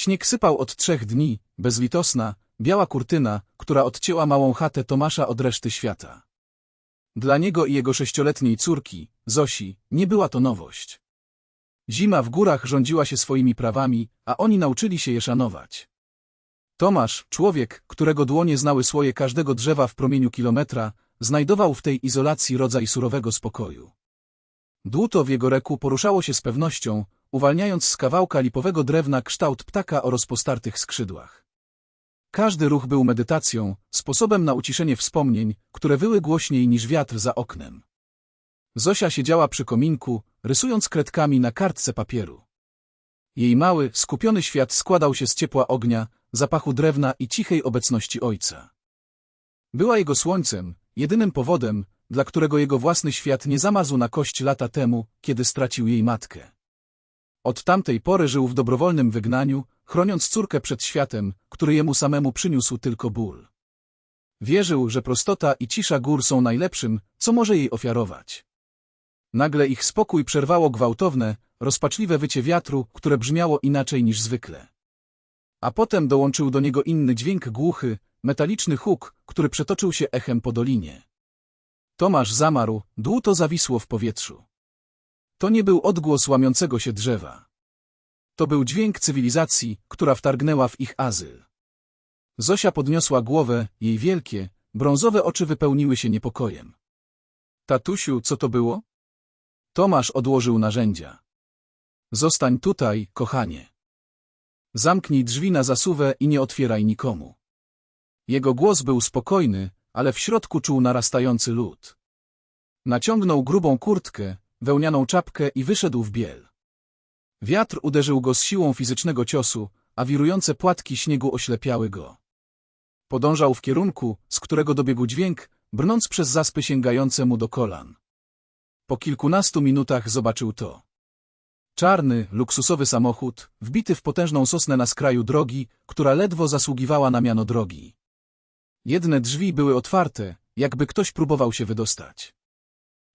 Śnieg sypał od trzech dni, bezlitosna, biała kurtyna, która odcięła małą chatę Tomasza od reszty świata. Dla niego i jego sześcioletniej córki, Zosi, nie była to nowość. Zima w górach rządziła się swoimi prawami, a oni nauczyli się je szanować. Tomasz, człowiek, którego dłonie znały słoje każdego drzewa w promieniu kilometra, znajdował w tej izolacji rodzaj surowego spokoju. Dłuto w jego reku poruszało się z pewnością, uwalniając z kawałka lipowego drewna kształt ptaka o rozpostartych skrzydłach. Każdy ruch był medytacją, sposobem na uciszenie wspomnień, które wyły głośniej niż wiatr za oknem. Zosia siedziała przy kominku, rysując kredkami na kartce papieru. Jej mały, skupiony świat składał się z ciepła ognia, zapachu drewna i cichej obecności ojca. Była jego słońcem, jedynym powodem, dla którego jego własny świat nie zamarzł na kość lata temu, kiedy stracił jej matkę. Od tamtej pory żył w dobrowolnym wygnaniu, chroniąc córkę przed światem, który jemu samemu przyniósł tylko ból. Wierzył, że prostota i cisza gór są najlepszym, co może jej ofiarować. Nagle ich spokój przerwało gwałtowne, rozpaczliwe wycie wiatru, które brzmiało inaczej niż zwykle. A potem dołączył do niego inny dźwięk głuchy, metaliczny huk, który przetoczył się echem po dolinie. Tomasz zamarł, dłuto zawisło w powietrzu. To nie był odgłos łamiącego się drzewa. To był dźwięk cywilizacji, która wtargnęła w ich azyl. Zosia podniosła głowę, jej wielkie, brązowe oczy wypełniły się niepokojem. Tatusiu, co to było? Tomasz odłożył narzędzia. Zostań tutaj, kochanie. Zamknij drzwi na zasuwę i nie otwieraj nikomu. Jego głos był spokojny, ale w środku czuł narastający lód. Naciągnął grubą kurtkę, wełnianą czapkę i wyszedł w biel. Wiatr uderzył go z siłą fizycznego ciosu, a wirujące płatki śniegu oślepiały go. Podążał w kierunku, z którego dobiegł dźwięk, brnąc przez zaspy sięgające mu do kolan. Po kilkunastu minutach zobaczył to. Czarny, luksusowy samochód, wbity w potężną sosnę na skraju drogi, która ledwo zasługiwała na miano drogi. Jedne drzwi były otwarte, jakby ktoś próbował się wydostać.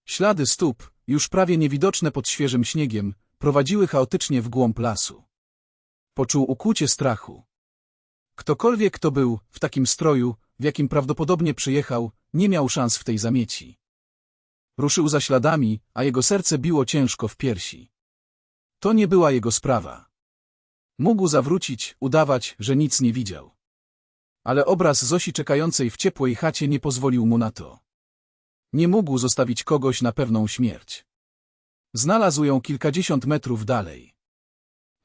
Ślady stóp, już prawie niewidoczne pod świeżym śniegiem, prowadziły chaotycznie w głąb lasu. Poczuł ukłucie strachu. Ktokolwiek kto był, w takim stroju, w jakim prawdopodobnie przyjechał, nie miał szans w tej zamieci. Ruszył za śladami, a jego serce biło ciężko w piersi. To nie była jego sprawa. Mógł zawrócić, udawać, że nic nie widział. Ale obraz Zosi czekającej w ciepłej chacie nie pozwolił mu na to. Nie mógł zostawić kogoś na pewną śmierć. Znalazł ją kilkadziesiąt metrów dalej.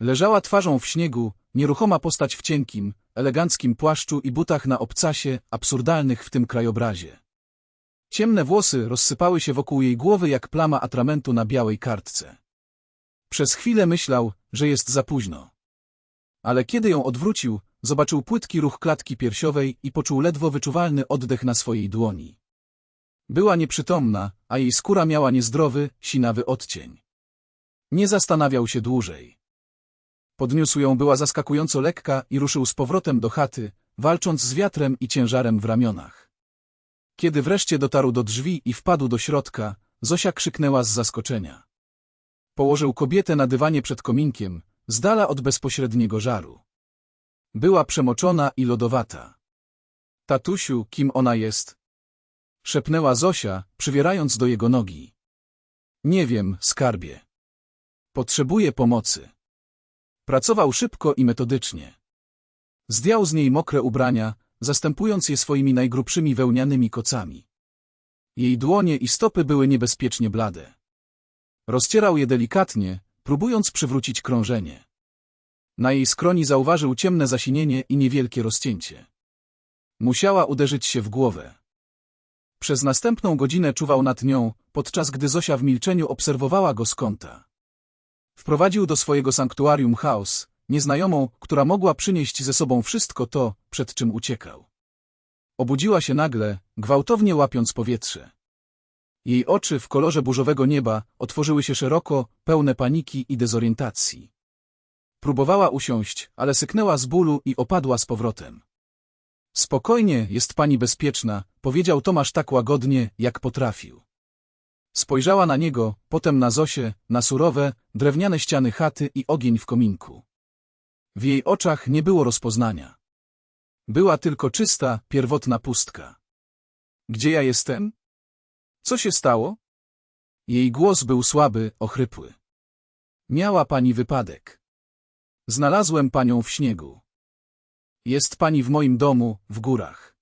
Leżała twarzą w śniegu, nieruchoma postać w cienkim, eleganckim płaszczu i butach na obcasie, absurdalnych w tym krajobrazie. Ciemne włosy rozsypały się wokół jej głowy jak plama atramentu na białej kartce. Przez chwilę myślał, że jest za późno. Ale kiedy ją odwrócił, zobaczył płytki ruch klatki piersiowej i poczuł ledwo wyczuwalny oddech na swojej dłoni. Była nieprzytomna, a jej skóra miała niezdrowy, sinawy odcień. Nie zastanawiał się dłużej. Podniósł ją była zaskakująco lekka i ruszył z powrotem do chaty, walcząc z wiatrem i ciężarem w ramionach. Kiedy wreszcie dotarł do drzwi i wpadł do środka, Zosia krzyknęła z zaskoczenia. Położył kobietę na dywanie przed kominkiem, z dala od bezpośredniego żaru. Była przemoczona i lodowata. Tatusiu, kim ona jest? Szepnęła Zosia, przywierając do jego nogi. Nie wiem, skarbie. Potrzebuję pomocy. Pracował szybko i metodycznie. Zdjął z niej mokre ubrania, zastępując je swoimi najgrubszymi wełnianymi kocami. Jej dłonie i stopy były niebezpiecznie blade. Rozcierał je delikatnie, próbując przywrócić krążenie. Na jej skroni zauważył ciemne zasinienie i niewielkie rozcięcie. Musiała uderzyć się w głowę. Przez następną godzinę czuwał nad nią, podczas gdy Zosia w milczeniu obserwowała go z kąta. Wprowadził do swojego sanktuarium chaos, nieznajomą, która mogła przynieść ze sobą wszystko to, przed czym uciekał. Obudziła się nagle, gwałtownie łapiąc powietrze. Jej oczy w kolorze burzowego nieba otworzyły się szeroko, pełne paniki i dezorientacji. Próbowała usiąść, ale syknęła z bólu i opadła z powrotem. Spokojnie, jest pani bezpieczna, powiedział Tomasz tak łagodnie, jak potrafił. Spojrzała na niego, potem na Zosię, na surowe, drewniane ściany chaty i ogień w kominku. W jej oczach nie było rozpoznania. Była tylko czysta, pierwotna pustka. Gdzie ja jestem? Co się stało? Jej głos był słaby, ochrypły. Miała pani wypadek. Znalazłem panią w śniegu. Jest pani w moim domu, w górach.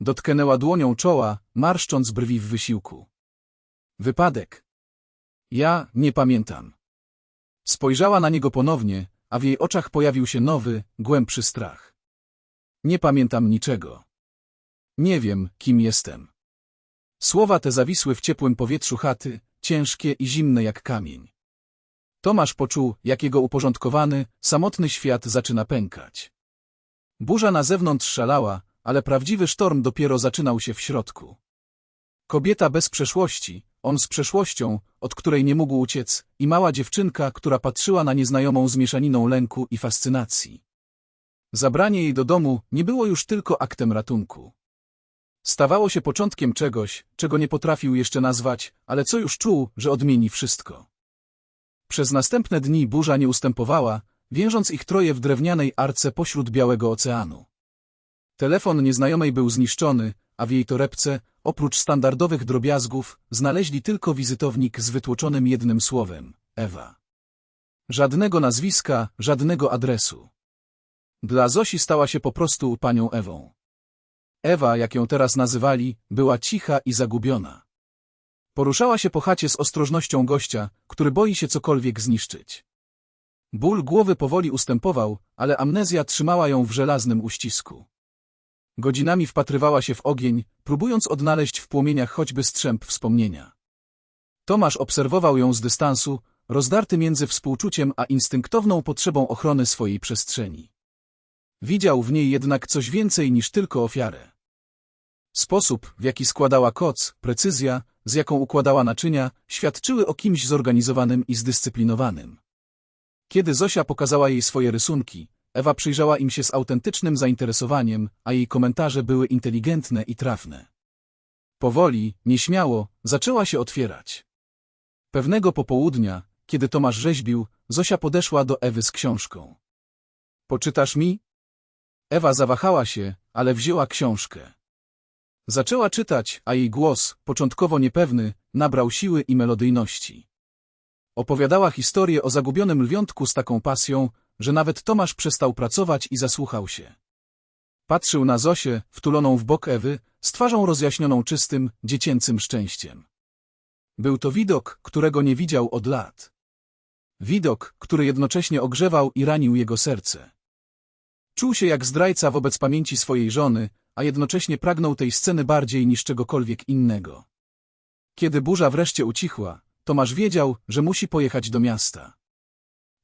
Dotknęła dłonią czoła, marszcząc brwi w wysiłku. Wypadek. Ja nie pamiętam. Spojrzała na niego ponownie, a w jej oczach pojawił się nowy, głębszy strach. Nie pamiętam niczego. Nie wiem, kim jestem. Słowa te zawisły w ciepłym powietrzu chaty, ciężkie i zimne jak kamień. Tomasz poczuł, jak jego uporządkowany, samotny świat zaczyna pękać. Burza na zewnątrz szalała, ale prawdziwy sztorm dopiero zaczynał się w środku. Kobieta bez przeszłości, on z przeszłością, od której nie mógł uciec, i mała dziewczynka, która patrzyła na nieznajomą z mieszaniną lęku i fascynacji. Zabranie jej do domu nie było już tylko aktem ratunku. Stawało się początkiem czegoś, czego nie potrafił jeszcze nazwać, ale co już czuł, że odmieni wszystko. Przez następne dni burza nie ustępowała, wiążąc ich troje w drewnianej arce pośród Białego Oceanu. Telefon nieznajomej był zniszczony, a w jej torebce, oprócz standardowych drobiazgów, znaleźli tylko wizytownik z wytłoczonym jednym słowem – Ewa. Żadnego nazwiska, żadnego adresu. Dla Zosi stała się po prostu panią Ewą. Ewa, jak ją teraz nazywali, była cicha i zagubiona. Poruszała się po chacie z ostrożnością gościa, który boi się cokolwiek zniszczyć. Ból głowy powoli ustępował, ale amnezja trzymała ją w żelaznym uścisku. Godzinami wpatrywała się w ogień, próbując odnaleźć w płomieniach choćby strzęp wspomnienia. Tomasz obserwował ją z dystansu, rozdarty między współczuciem a instynktowną potrzebą ochrony swojej przestrzeni. Widział w niej jednak coś więcej niż tylko ofiarę. Sposób, w jaki składała koc, precyzja, z jaką układała naczynia, świadczyły o kimś zorganizowanym i zdyscyplinowanym. Kiedy Zosia pokazała jej swoje rysunki, Ewa przyjrzała im się z autentycznym zainteresowaniem, a jej komentarze były inteligentne i trafne. Powoli, nieśmiało, zaczęła się otwierać. Pewnego popołudnia, kiedy Tomasz rzeźbił, Zosia podeszła do Ewy z książką. Poczytasz mi? Ewa zawahała się, ale wzięła książkę. Zaczęła czytać, a jej głos, początkowo niepewny, nabrał siły i melodyjności. Opowiadała historię o zagubionym lwiątku z taką pasją, że nawet Tomasz przestał pracować i zasłuchał się. Patrzył na Zosię, wtuloną w bok Ewy, z twarzą rozjaśnioną czystym, dziecięcym szczęściem. Był to widok, którego nie widział od lat. Widok, który jednocześnie ogrzewał i ranił jego serce. Czuł się jak zdrajca wobec pamięci swojej żony, a jednocześnie pragnął tej sceny bardziej niż czegokolwiek innego. Kiedy burza wreszcie ucichła, Tomasz wiedział, że musi pojechać do miasta.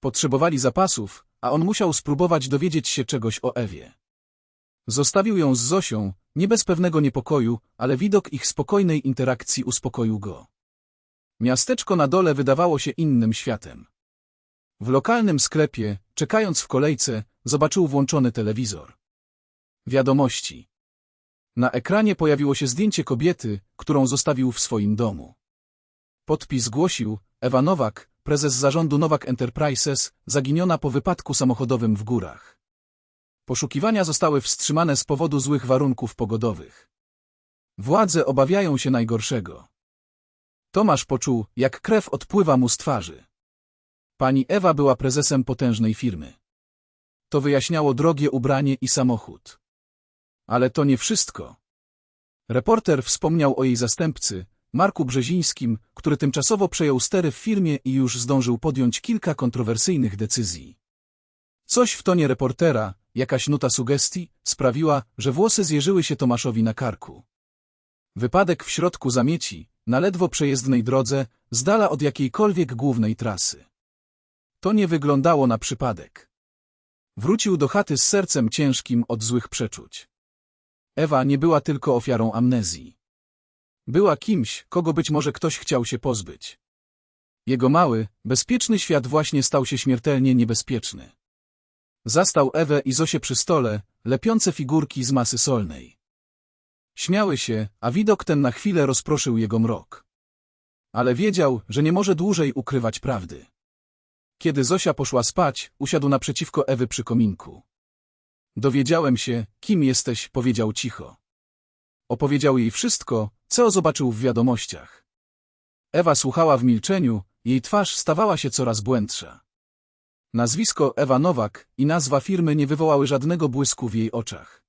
Potrzebowali zapasów, a on musiał spróbować dowiedzieć się czegoś o Ewie. Zostawił ją z Zosią, nie bez pewnego niepokoju, ale widok ich spokojnej interakcji uspokoił go. Miasteczko na dole wydawało się innym światem. W lokalnym sklepie, czekając w kolejce, zobaczył włączony telewizor. Wiadomości. Na ekranie pojawiło się zdjęcie kobiety, którą zostawił w swoim domu. Podpis głosił, Ewa Nowak, prezes zarządu Nowak Enterprises, zaginiona po wypadku samochodowym w górach. Poszukiwania zostały wstrzymane z powodu złych warunków pogodowych. Władze obawiają się najgorszego. Tomasz poczuł, jak krew odpływa mu z twarzy. Pani Ewa była prezesem potężnej firmy. To wyjaśniało drogie ubranie i samochód. Ale to nie wszystko. Reporter wspomniał o jej zastępcy, Marku Brzezińskim, który tymczasowo przejął stery w firmie i już zdążył podjąć kilka kontrowersyjnych decyzji. Coś w tonie reportera, jakaś nuta sugestii, sprawiła, że włosy zjeżyły się Tomaszowi na karku. Wypadek w środku zamieci, na ledwo przejezdnej drodze, z dala od jakiejkolwiek głównej trasy. To nie wyglądało na przypadek. Wrócił do chaty z sercem ciężkim od złych przeczuć. Ewa nie była tylko ofiarą amnezji. Była kimś, kogo być może ktoś chciał się pozbyć. Jego mały, bezpieczny świat właśnie stał się śmiertelnie niebezpieczny. Zastał Ewę i Zosię przy stole, lepiące figurki z masy solnej. Śmiały się, a widok ten na chwilę rozproszył jego mrok. Ale wiedział, że nie może dłużej ukrywać prawdy. Kiedy Zosia poszła spać, usiadł naprzeciwko Ewy przy kominku. Dowiedziałem się, kim jesteś, powiedział cicho. Opowiedział jej wszystko, co zobaczył w wiadomościach. Ewa słuchała w milczeniu, jej twarz stawała się coraz błędsza. Nazwisko Ewa Nowak i nazwa firmy nie wywołały żadnego błysku w jej oczach.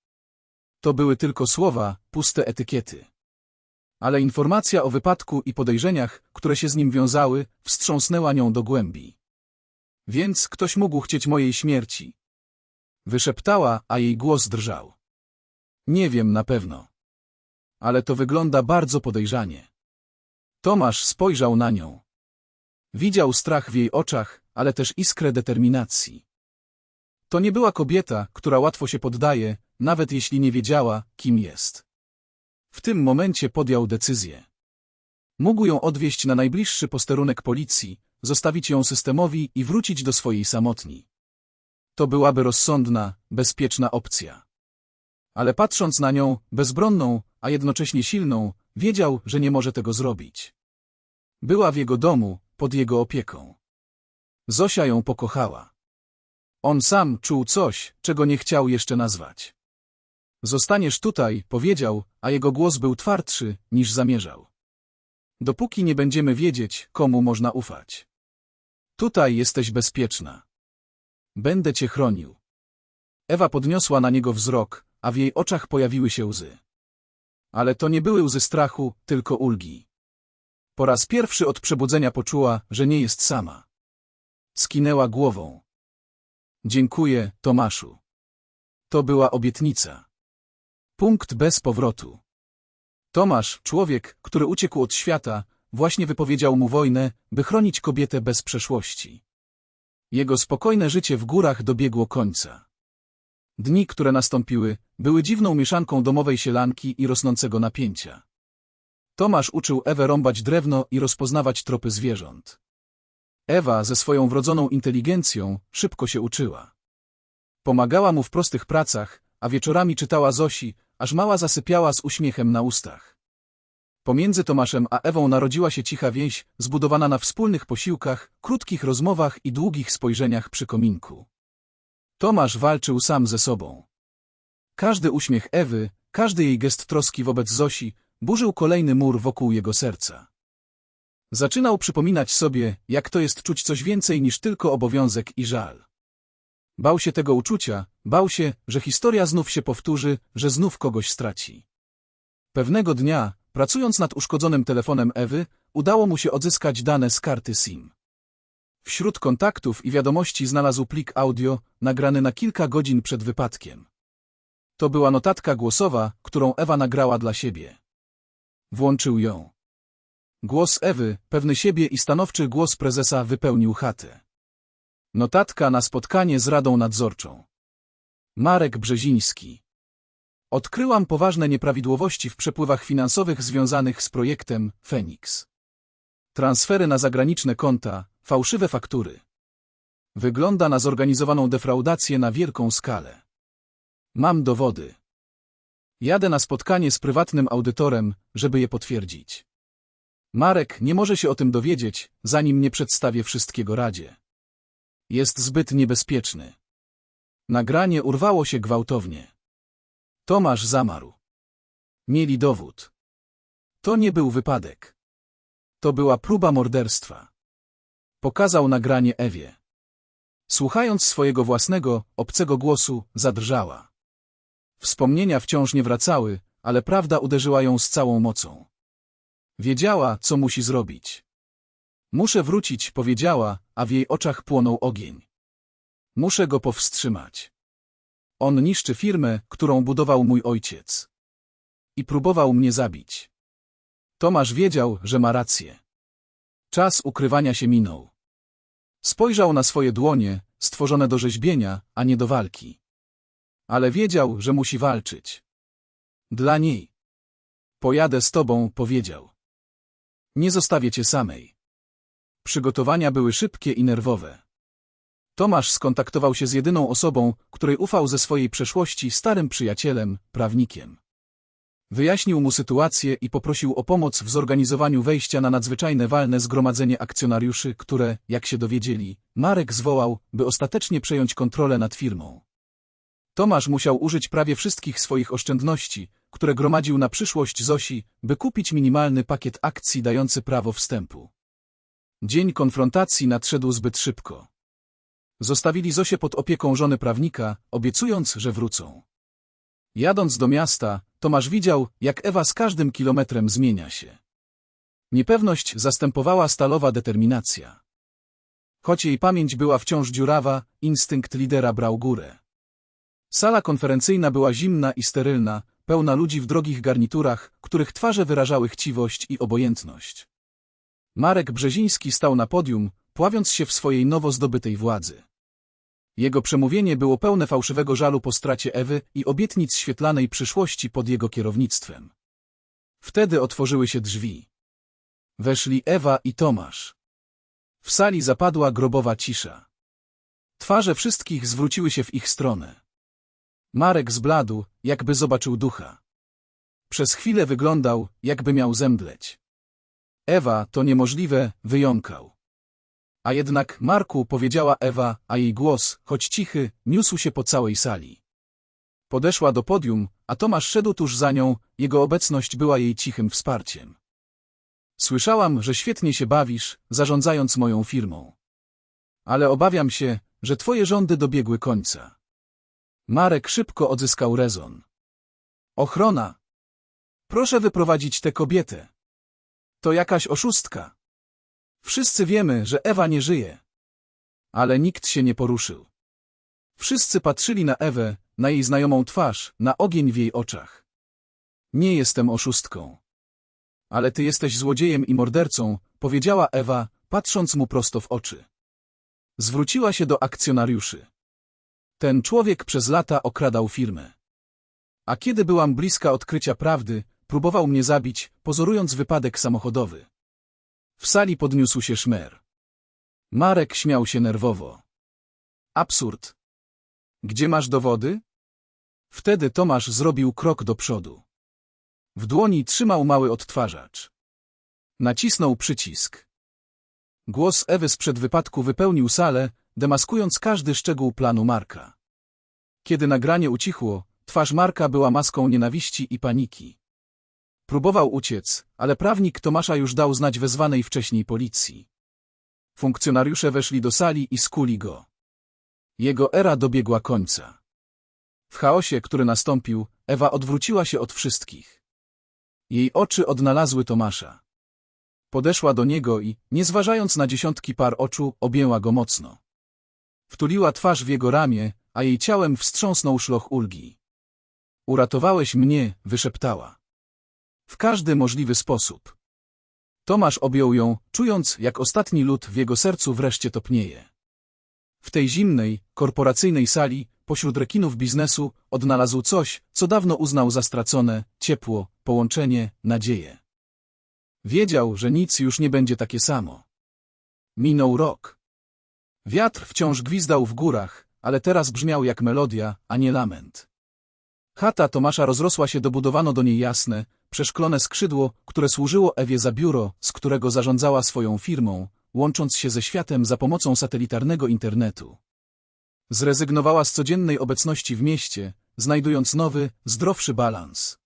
To były tylko słowa, puste etykiety. Ale informacja o wypadku i podejrzeniach, które się z nim wiązały, wstrząsnęła nią do głębi. Więc ktoś mógł chcieć mojej śmierci. Wyszeptała, a jej głos drżał. Nie wiem na pewno. Ale to wygląda bardzo podejrzanie. Tomasz spojrzał na nią. Widział strach w jej oczach, ale też iskrę determinacji. To nie była kobieta, która łatwo się poddaje, nawet jeśli nie wiedziała, kim jest. W tym momencie podjął decyzję. Mógł ją odwieźć na najbliższy posterunek policji, zostawić ją systemowi i wrócić do swojej samotni. To byłaby rozsądna, bezpieczna opcja. Ale patrząc na nią, bezbronną, a jednocześnie silną, wiedział, że nie może tego zrobić. Była w jego domu, pod jego opieką. Zosia ją pokochała. On sam czuł coś, czego nie chciał jeszcze nazwać. Zostaniesz tutaj, powiedział, a jego głos był twardszy, niż zamierzał. Dopóki nie będziemy wiedzieć, komu można ufać. Tutaj jesteś bezpieczna. Będę cię chronił. Ewa podniosła na niego wzrok, a w jej oczach pojawiły się łzy. Ale to nie były łzy strachu, tylko ulgi. Po raz pierwszy od przebudzenia poczuła, że nie jest sama. Skinęła głową. Dziękuję, Tomaszu. To była obietnica. Punkt bez powrotu. Tomasz, człowiek, który uciekł od świata, właśnie wypowiedział mu wojnę, by chronić kobietę bez przeszłości. Jego spokojne życie w górach dobiegło końca. Dni, które nastąpiły, były dziwną mieszanką domowej sielanki i rosnącego napięcia. Tomasz uczył Ewę rąbać drewno i rozpoznawać tropy zwierząt. Ewa ze swoją wrodzoną inteligencją szybko się uczyła. Pomagała mu w prostych pracach, a wieczorami czytała Zosi, aż mała zasypiała z uśmiechem na ustach. Pomiędzy Tomaszem a Ewą narodziła się cicha więź, zbudowana na wspólnych posiłkach, krótkich rozmowach i długich spojrzeniach przy kominku. Tomasz walczył sam ze sobą. Każdy uśmiech Ewy, każdy jej gest troski wobec Zosi, burzył kolejny mur wokół jego serca. Zaczynał przypominać sobie, jak to jest czuć coś więcej niż tylko obowiązek i żal. Bał się tego uczucia, bał się, że historia znów się powtórzy, że znów kogoś straci. Pewnego dnia, pracując nad uszkodzonym telefonem Ewy, udało mu się odzyskać dane z karty SIM. Wśród kontaktów i wiadomości znalazł plik audio, nagrany na kilka godzin przed wypadkiem. To była notatka głosowa, którą Ewa nagrała dla siebie. Włączył ją. Głos Ewy, pewny siebie i stanowczy głos prezesa wypełnił chatę. Notatka na spotkanie z Radą Nadzorczą. Marek Brzeziński. Odkryłam poważne nieprawidłowości w przepływach finansowych związanych z projektem Fenix. Transfery na zagraniczne konta, fałszywe faktury. Wygląda na zorganizowaną defraudację na wielką skalę. Mam dowody. Jadę na spotkanie z prywatnym audytorem, żeby je potwierdzić. Marek nie może się o tym dowiedzieć, zanim nie przedstawię wszystkiego Radzie. Jest zbyt niebezpieczny. Nagranie urwało się gwałtownie. Tomasz zamarł. Mieli dowód. To nie był wypadek. To była próba morderstwa. Pokazał nagranie Ewie. Słuchając swojego własnego, obcego głosu, zadrżała. Wspomnienia wciąż nie wracały, ale prawda uderzyła ją z całą mocą. Wiedziała, co musi zrobić. Muszę wrócić, powiedziała, a w jej oczach płonął ogień. Muszę go powstrzymać. On niszczy firmę, którą budował mój ojciec. I próbował mnie zabić. Tomasz wiedział, że ma rację. Czas ukrywania się minął. Spojrzał na swoje dłonie, stworzone do rzeźbienia, a nie do walki. Ale wiedział, że musi walczyć. Dla niej. Pojadę z tobą, powiedział. Nie zostawię cię samej. Przygotowania były szybkie i nerwowe. Tomasz skontaktował się z jedyną osobą, której ufał ze swojej przeszłości starym przyjacielem, prawnikiem. Wyjaśnił mu sytuację i poprosił o pomoc w zorganizowaniu wejścia na nadzwyczajne walne zgromadzenie akcjonariuszy, które, jak się dowiedzieli, Marek zwołał, by ostatecznie przejąć kontrolę nad firmą. Tomasz musiał użyć prawie wszystkich swoich oszczędności, które gromadził na przyszłość Zosi, by kupić minimalny pakiet akcji dający prawo wstępu. Dzień konfrontacji nadszedł zbyt szybko. Zostawili Zosię pod opieką żony prawnika, obiecując, że wrócą. Jadąc do miasta, Tomasz widział, jak Ewa z każdym kilometrem zmienia się. Niepewność zastępowała stalowa determinacja. Choć jej pamięć była wciąż dziurawa, instynkt lidera brał górę. Sala konferencyjna była zimna i sterylna, pełna ludzi w drogich garniturach, których twarze wyrażały chciwość i obojętność. Marek Brzeziński stał na podium, pławiąc się w swojej nowo zdobytej władzy. Jego przemówienie było pełne fałszywego żalu po stracie Ewy i obietnic świetlanej przyszłości pod jego kierownictwem. Wtedy otworzyły się drzwi. Weszli Ewa i Tomasz. W sali zapadła grobowa cisza. Twarze wszystkich zwróciły się w ich stronę. Marek zbladł, jakby zobaczył ducha. Przez chwilę wyglądał, jakby miał zemdleć. Ewa, to niemożliwe, wyjąkał. A jednak, Marku, powiedziała Ewa, a jej głos, choć cichy, niósł się po całej sali. Podeszła do podium, a Tomasz szedł tuż za nią, jego obecność była jej cichym wsparciem. Słyszałam, że świetnie się bawisz, zarządzając moją firmą. Ale obawiam się, że twoje rządy dobiegły końca. Marek szybko odzyskał rezon. Ochrona! Proszę wyprowadzić tę kobietę. To jakaś oszustka. Wszyscy wiemy, że Ewa nie żyje. Ale nikt się nie poruszył. Wszyscy patrzyli na Ewę, na jej znajomą twarz, na ogień w jej oczach. Nie jestem oszustką. Ale ty jesteś złodziejem i mordercą, powiedziała Ewa, patrząc mu prosto w oczy. Zwróciła się do akcjonariuszy. Ten człowiek przez lata okradał firmę. A kiedy byłam bliska odkrycia prawdy, próbował mnie zabić, pozorując wypadek samochodowy. W sali podniósł się szmer. Marek śmiał się nerwowo. Absurd. Gdzie masz dowody? Wtedy Tomasz zrobił krok do przodu. W dłoni trzymał mały odtwarzacz. Nacisnął przycisk. Głos Ewy sprzed wypadku wypełnił salę, demaskując każdy szczegół planu Marka. Kiedy nagranie ucichło, twarz Marka była maską nienawiści i paniki. Próbował uciec, ale prawnik Tomasza już dał znać wezwanej wcześniej policji. Funkcjonariusze weszli do sali i skuli go. Jego era dobiegła końca. W chaosie, który nastąpił, Ewa odwróciła się od wszystkich. Jej oczy odnalazły Tomasza. Podeszła do niego i, nie zważając na dziesiątki par oczu, objęła go mocno. Wtuliła twarz w jego ramię, a jej ciałem wstrząsnął szloch ulgi. Uratowałeś mnie, wyszeptała. W każdy możliwy sposób. Tomasz objął ją, czując, jak ostatni lód w jego sercu wreszcie topnieje. W tej zimnej, korporacyjnej sali, pośród rekinów biznesu, odnalazł coś, co dawno uznał za stracone, ciepło, połączenie, nadzieję. Wiedział, że nic już nie będzie takie samo. Minął rok. Wiatr wciąż gwizdał w górach, ale teraz brzmiał jak melodia, a nie lament. Chata Tomasza rozrosła się dobudowano do niej jasne, przeszklone skrzydło, które służyło Ewie za biuro, z którego zarządzała swoją firmą, łącząc się ze światem za pomocą satelitarnego internetu. Zrezygnowała z codziennej obecności w mieście, znajdując nowy, zdrowszy balans.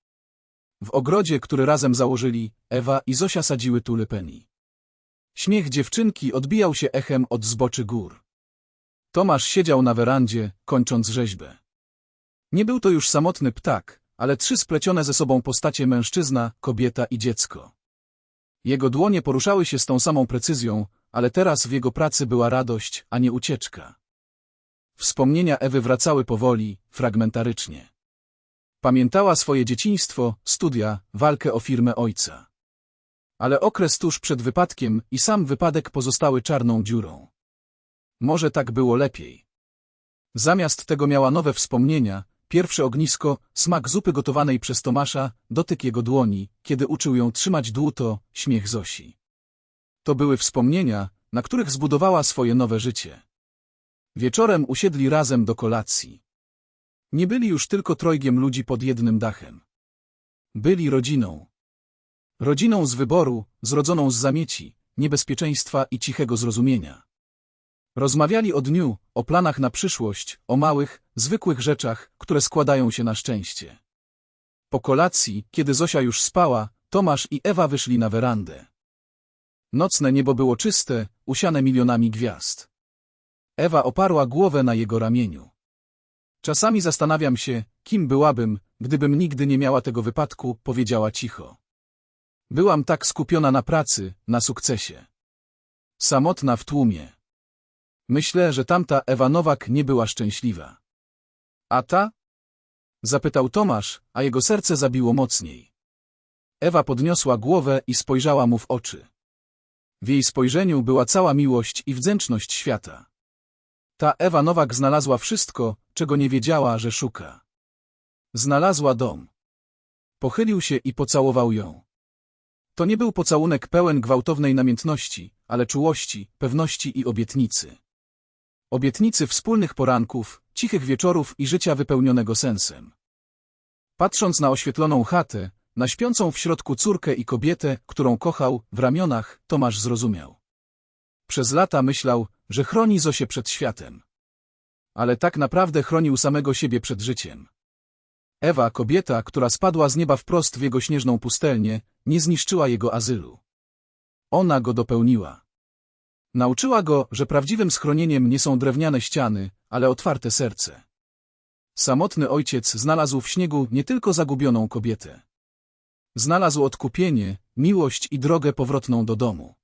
W ogrodzie, który razem założyli, Ewa i Zosia sadziły tulypeni. Śmiech dziewczynki odbijał się echem od zboczy gór. Tomasz siedział na werandzie, kończąc rzeźbę. Nie był to już samotny ptak, ale trzy splecione ze sobą postacie mężczyzna, kobieta i dziecko. Jego dłonie poruszały się z tą samą precyzją, ale teraz w jego pracy była radość, a nie ucieczka. Wspomnienia Ewy wracały powoli, fragmentarycznie. Pamiętała swoje dzieciństwo, studia, walkę o firmę ojca. Ale okres tuż przed wypadkiem i sam wypadek pozostały czarną dziurą. Może tak było lepiej. Zamiast tego miała nowe wspomnienia, pierwsze ognisko, smak zupy gotowanej przez Tomasza, dotyk jego dłoni, kiedy uczył ją trzymać dłuto, śmiech Zosi. To były wspomnienia, na których zbudowała swoje nowe życie. Wieczorem usiedli razem do kolacji. Nie byli już tylko trojgiem ludzi pod jednym dachem. Byli rodziną. Rodziną z wyboru, zrodzoną z zamieci, niebezpieczeństwa i cichego zrozumienia. Rozmawiali o dniu, o planach na przyszłość, o małych, zwykłych rzeczach, które składają się na szczęście. Po kolacji, kiedy Zosia już spała, Tomasz i Ewa wyszli na werandę. Nocne niebo było czyste, usiane milionami gwiazd. Ewa oparła głowę na jego ramieniu. Czasami zastanawiam się, kim byłabym, gdybym nigdy nie miała tego wypadku, powiedziała cicho. Byłam tak skupiona na pracy, na sukcesie. Samotna w tłumie. Myślę, że tamta Ewa Nowak nie była szczęśliwa. A ta? Zapytał Tomasz, a jego serce zabiło mocniej. Ewa podniosła głowę i spojrzała mu w oczy. W jej spojrzeniu była cała miłość i wdzięczność świata. Ta Ewa Nowak znalazła wszystko, czego nie wiedziała, że szuka. Znalazła dom. Pochylił się i pocałował ją. To nie był pocałunek pełen gwałtownej namiętności, ale czułości, pewności i obietnicy. Obietnicy wspólnych poranków, cichych wieczorów i życia wypełnionego sensem. Patrząc na oświetloną chatę, na śpiącą w środku córkę i kobietę, którą kochał, w ramionach, Tomasz zrozumiał. Przez lata myślał, że chroni Zosię przed światem. Ale tak naprawdę chronił samego siebie przed życiem. Ewa, kobieta, która spadła z nieba wprost w jego śnieżną pustelnię, nie zniszczyła jego azylu. Ona go dopełniła. Nauczyła go, że prawdziwym schronieniem nie są drewniane ściany, ale otwarte serce. Samotny ojciec znalazł w śniegu nie tylko zagubioną kobietę. Znalazł odkupienie, miłość i drogę powrotną do domu.